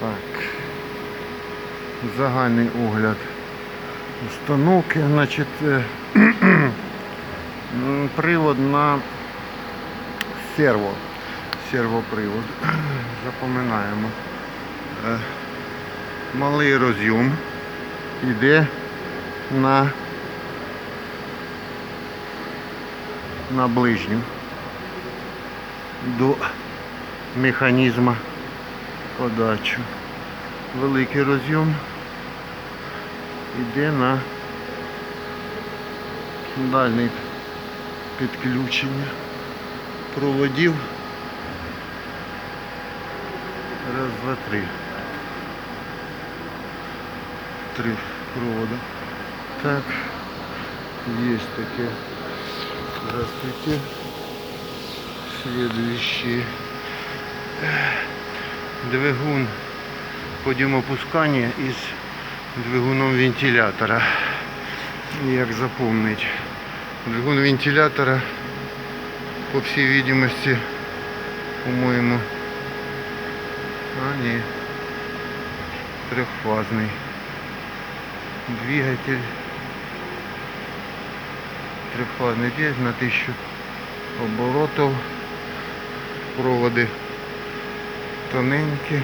Так. Загальний огляд установки. Значить, е, привод на серво. Сервопривод. Запоминаємо. Е, Малий роз'єм йде на, на ближню до механізму подачі. Великий роз'єм йде на дальне підключення проводів. Раз, два, три. Три провода. Так, есть таке. Здравствуйте. Следующий. Двигун подимопускання із двигуном вентилятора. Як запомнить. Двигун вентилятора, по всей видимости, по-моему, а не трехфазный двигатель трехфазный здесь на 1000 оборотов проводи тоненькі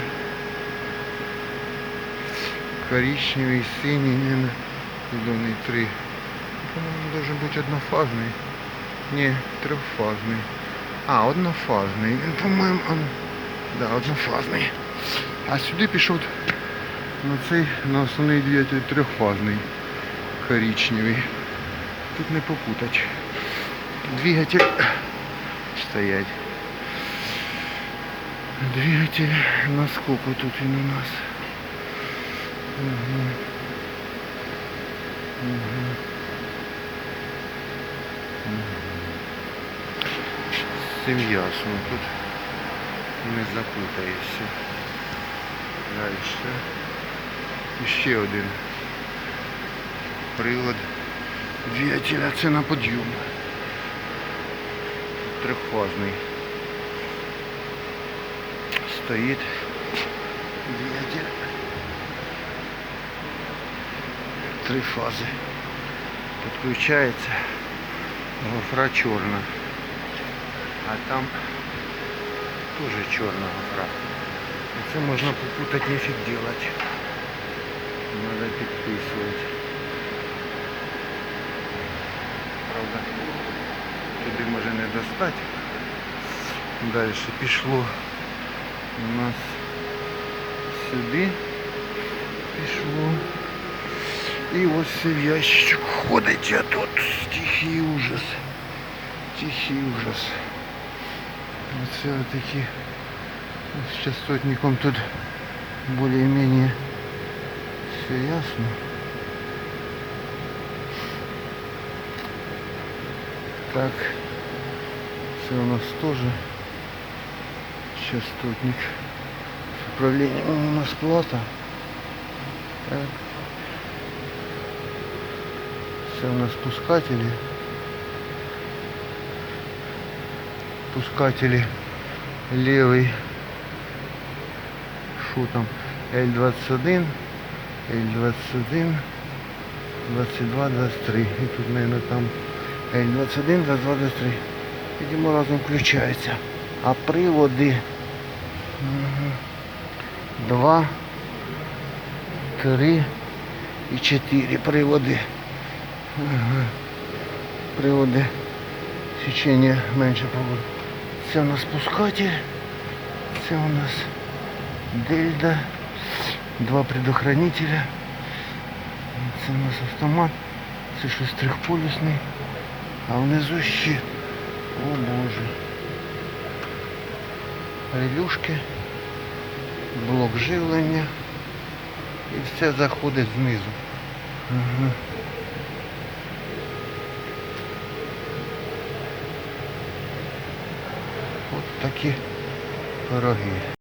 коричневый синий не зеленый три по-моему должен быть однофазный не трехфазный а однофазний він по-моєму он... да однофазний а сюди пішов на цей на основний двигатель трьохфазний коричневий. Тут не попутать. Двигатель стоять. Двигатель на сколько тут він у нас? Угу. Угу. Цим ясно тут не запутаєшся. Дальше. І ще один привод двигателя. Це на подйом. Трехфазний. Стоїть двигатель. Три фази. Підключається. Гофра чорна. А там теж чорна гофра. Це можна попутать, нефиг делать. Надо підписувати. Правда, туди може не достати. Далі пішло у нас сюди. Пішло. І ось все в ящичок ходить, а тут тихий ужас. Тихий ужас. Оце такі с частотником тут более-менее все ясно. Так, все у нас тоже Частотник. С управлением у нас плата. Так. Все у нас пускатели. Пускатели левый що там L21, L21, 22, 23. І тут, мабуть, там L21, 22, 23. Видимо, разом включається. А приводи 2, 3 і 4 приводи. Ага. Приводи сечення менше проводу. Це у нас пускатель. Це у нас Дельда, два предохранителя. Це у нас автомат. Це щось трьохполюсний. А внизу ще. О боже. Релюшки, блок живлення. І все заходить знизу. Угу. От такі пироги.